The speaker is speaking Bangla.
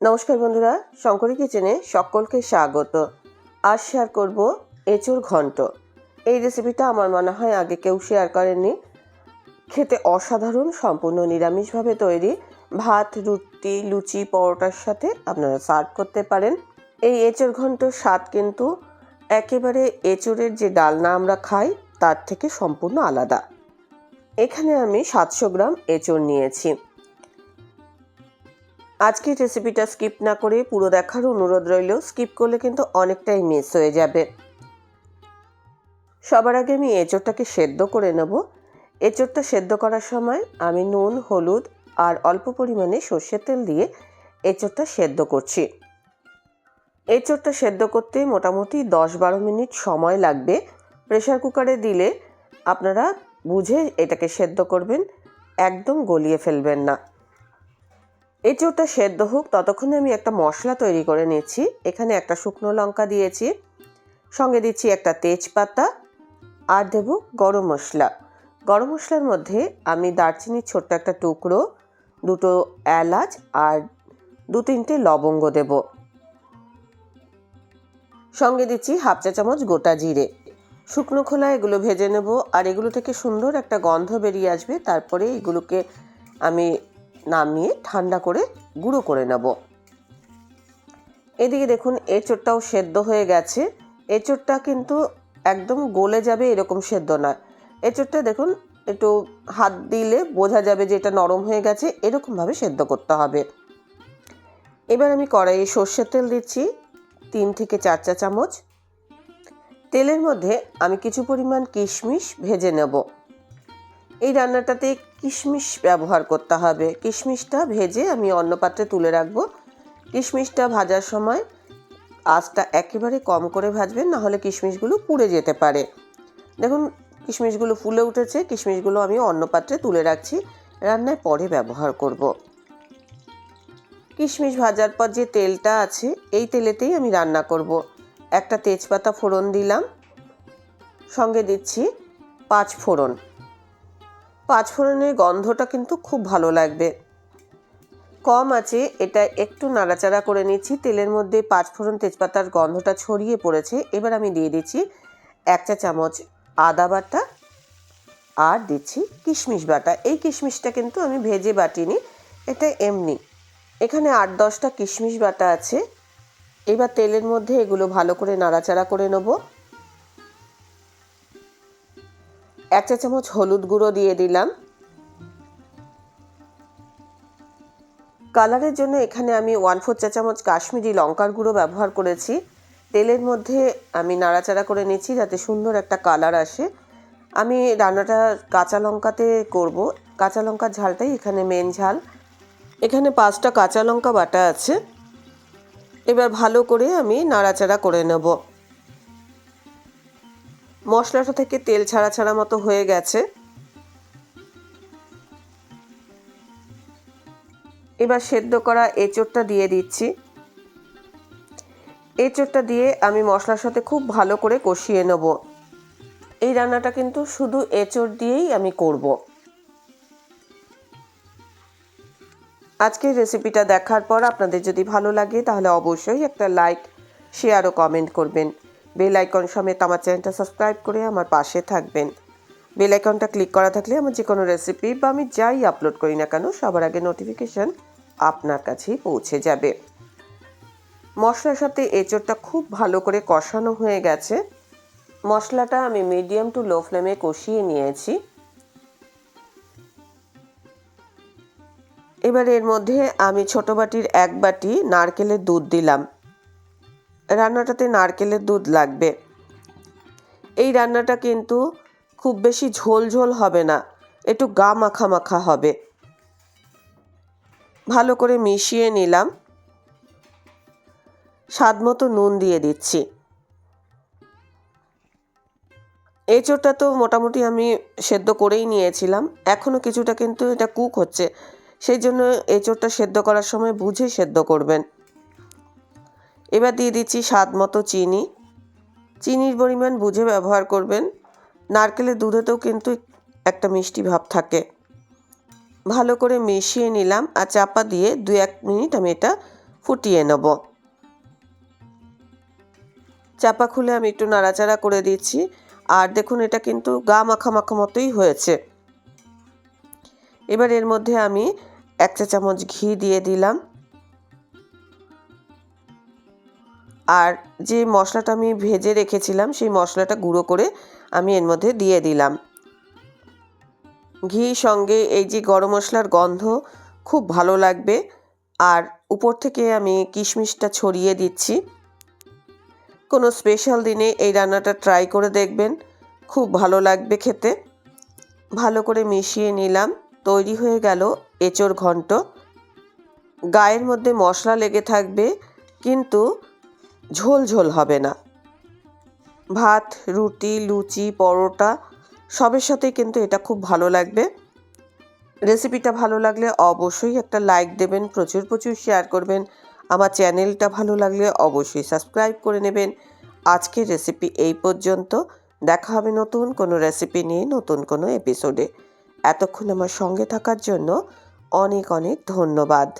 নমস্কার বন্ধুরা, শঙ্করী কিচেনে সকলকে স্বাগত। আজ শেয়ার করব এঁচোড় ঘন্ট। এই রেসিপিটা আমার মনে হয় আগে কেউ শেয়ার করেননি। খেতে অসাধারণ, সম্পূর্ণ নিরামিষভাবে তৈরি ভাত, রুটি, লুচি, পরোটার সাথে আপনারা সার্ভ করতে পারেন। এই এঁচোড় ঘন্টর স্বাদ কিন্তু একেবারে এঁচোড়ের যে ডালনা আমরা খাই, তার থেকে সম্পূর্ণ আলাদা। এখানে আমি সাতশো গ্রাম এঁচোড় নিয়েছি। আজকের রেসিপিটা স্কিপ না করে পুরো দেখার অনুরোধ রইল স্কিপ করলে কিন্তু অনেকটাই মিস হয়ে যাবে। সবার আগে আমি এঁচোড়টাকে সেদ্ধ করে নেব। এঁচোড়টা সেদ্ধ করার সময় আমি নুন, হলুদ আর অল্প পরিমাণে সর্ষের তেল দিয়ে এঁচোড়টা সেদ্ধ করছি। এঁচোড়টা সেদ্ধ করতে মোটামুটি দশ বারো মিনিট সময় লাগবে। প্রেশার কুকারে দিলে আপনারা বুঝে এটাকে সেদ্ধ করবেন, একদম গলিয়ে ফেলবেন না। এঁচোড়টা সেদ্ধ হোক, ততক্ষণে আমি একটা মশলা তৈরি করে নিয়েছি। এখানে একটা শুকনো লঙ্কা দিয়েছি। সঙ্গে দিচ্ছি একটা তেজপাতা আর দেব গরম মশলা। গরম মশলার মধ্যে আমি দারচিনির ছোট্ট একটা টুকরো, দুটো এলাচ আর দু তিনটে লবঙ্গ দেব। সঙ্গে দিচ্ছি হাফ চা চামচ গোটা জিরে। শুকনো খোলা এগুলো ভেজে নেব আর এগুলো থেকে সুন্দর একটা গন্ধ বেরিয়ে আসবে। তারপরে এগুলোকে আমি নামিয়ে ঠান্ডা করে গুঁড়ো করে নেব। এদিকে দেখুন, এঁচোড়টাও সেদ্ধ হয়ে গেছে। এঁচোড়টা কিন্তু একদম গলে যাবে এরকম সেদ্ধ নয়। এঁচোড়টা দেখুন, একটু হাত দিলে বোঝা যাবে যে এটা নরম হয়ে গেছে, এরকমভাবে সেদ্ধ করতে হবে। এবার আমি কড়াইয়ে সর্ষের তেল দিচ্ছি, তিন থেকে চার চা চামচ। তেলের মধ্যে আমি কিছু পরিমাণ কিশমিশ ভেজে নেব। এই রান্নাটাতে কিশমিশ ব্যবহার করতে হবে কিশমিশটা ভেজে আমি অন্য পাত্রে তুলে রাখব কিশমিশটা ভাজার সময় আঁচটা একেবারে কম করে ভাজবেন, নাহলে কিশমিশগুলো পুড়ে যেতে পারে দেখুন, কিশমিশগুলো ফুলে উঠেছে, কিশমিশগুলো আমি অন্য পাত্রে তুলে রাখছি, রান্নায় পরে ব্যবহার করব। কিশমিশ ভাজার পর যে তেলটা আছে, এই তেলেতেই আমি রান্না করব। একটা তেজপাতা ফোড়ন দিলাম, সঙ্গে দিচ্ছি পাঁচ ফোড়ন পাঁচ ফোড়নের গন্ধটা কিন্তু খুব ভালো লাগবে। কম আছে, এটা একটু নাড়াচাড়া করে নিচ্ছি। তেলের মধ্যে পাঁচ ফোড়ন তেজপাতার গন্ধটা ছড়িয়ে পড়েছে। এবার আমি দিয়ে দিচ্ছি এক চা চামচ আদা বাটা আর দিচ্ছি কিশমিশ বাটা। এই কিশমিশটা কিন্তু আমি ভেজে বাটিনি, এটা এমনি। এখানে আট দশটা কিশমিশ বাটা আছে। এবার তেলের মধ্যে এগুলো ভালো করে নাড়াচাড়া করে নেব। এক চা চামচ হলুদ গুঁড়ো দিয়ে দিলাম। কালারের জন্য এখানে আমি ওয়ান ফোর চা চামচ কাশ্মীরি লঙ্কার গুঁড়ো ব্যবহার করেছি। তেলের মধ্যে আমি নাড়াচাড়া করে নিচ্ছি যাতে সুন্দর একটা কালার আসে। আমি রান্নাটা কাঁচা লঙ্কাতে করব। কাঁচা লঙ্কার ঝালটাই এখানে মেন ঝাল। এখানে পাঁচটা কাঁচা লঙ্কা বাটা আছে। এবার ভালো করে আমি নাড়াচাড়া করে নেব। মশলাটা থেকে তেল ছাড়া ছাড়া মতো হয়ে গেছে। এবার সেদ্ধ করা এঁচোড়টা দিয়ে দিচ্ছি। এঁচোড়টা দিয়ে আমি মশলার সাথে খুব ভালো করে কষিয়ে নেব। এই রান্নাটা কিন্তু শুধু এঁচোড় দিয়েই আমি করব। আজকের রেসিপিটা দেখার পর আপনাদের যদি ভালো লাগে তাহলে অবশ্যই একটা লাইক, শেয়ার ও কমেন্ট করবেন। বেল আইকন সমেত আমার চ্যানেলটা সাবস্ক্রাইব করে আমার পাশে থাকবেন। বেল আইকনটা ক্লিক করা থাকলে আমার যে কোনো রেসিপি বা আমি যাই আপলোড করি না কেন, সবার আগে নোটিফিকেশান আপনার কাছেই পৌঁছে যাবে। মশলার সাথে এঁচোড়টা খুব ভালো করে কষানো হয়ে গেছে। মশলাটা আমি মিডিয়াম টু লো ফ্লেমে কষিয়ে নিয়েছি। এবার এর মধ্যে আমি ছোট বাটির এক বাটি নারকেলের দুধ দিলাম। রান্নাটাতে নারকেলের দুধ লাগবে। এই রান্নাটা কিন্তু খুব বেশি ঝোল ঝোল হবে না, একটু গা মাখা মাখা হবে। ভালো করে মিশিয়ে নিলাম। স্বাদ মতো নুন দিয়ে দিচ্ছি। এঁচোড়টা তো মোটামুটি আমি সেদ্ধ করেই নিয়েছিলাম এখনও কিছুটা কিন্তু এটা কুক হচ্ছে। সেই জন্য এঁচোড়টা সেদ্ধ করার সময় বুঝে সেদ্ধ করবেন। এবার দিয়ে দিচ্ছি স্বাদ মতো চিনি। চিনির পরিমাণ বুঝে ব্যবহার করবেন। নারকেলের দুধেতেও কিন্তু একটা মিষ্টি ভাব থাকে। ভালো করে মিশিয়ে নিলাম আর চাপা দিয়ে দু এক মিনিট আমি এটা ফুটিয়ে নেব। চাপা খুলে আমি একটু নাড়াচাড়া করে দিচ্ছি। আর দেখুন, এটা কিন্তু গা মাখা মতোই হয়েছে। এবার এর মধ্যে আমি এক চা চামচ ঘি দিয়ে দিলাম। আর যে মশলাটা আমি ভেজে রেখেছিলাম, সেই মশলাটা গুঁড়ো করে আমি এর মধ্যে দিয়ে দিলাম। ঘি সঙ্গে এই যে গরম মশলার গন্ধ খুব ভালো লাগবে। আর উপর থেকে আমি কিশমিশটা ছড়িয়ে দিচ্ছি। কোনো স্পেশাল দিনে এই রান্নাটা ট্রাই করে দেখবেন। খুব ভালো লাগবে খেতে। ভালো করে মিশিয়ে নিলাম। তৈরি হয়ে গেল এঁচোড় ঘন্ট। গায়ের মধ্যে মশলা লেগে থাকবে, কিন্তু ঝোল ঝোল হবে না। ভাত, রুটি, লুচি, পরোটা, সবের সাথেই কিন্তু এটা খুব ভালো লাগবে। রেসিপিটা ভালো লাগলে অবশ্যই একটা লাইক দেবেন, প্রচুর প্রচুর শেয়ার করবেন। আমার চ্যানেলটা ভালো লাগলে অবশ্যই সাবস্ক্রাইব করে নেবেন। আজকের রেসিপি এই পর্যন্ত। দেখা হবে নতুন কোনো রেসিপি নিয়ে নতুন কোনো এপিসোডে। এতক্ষণ আমার সঙ্গে থাকার জন্য অনেক অনেক ধন্যবাদ।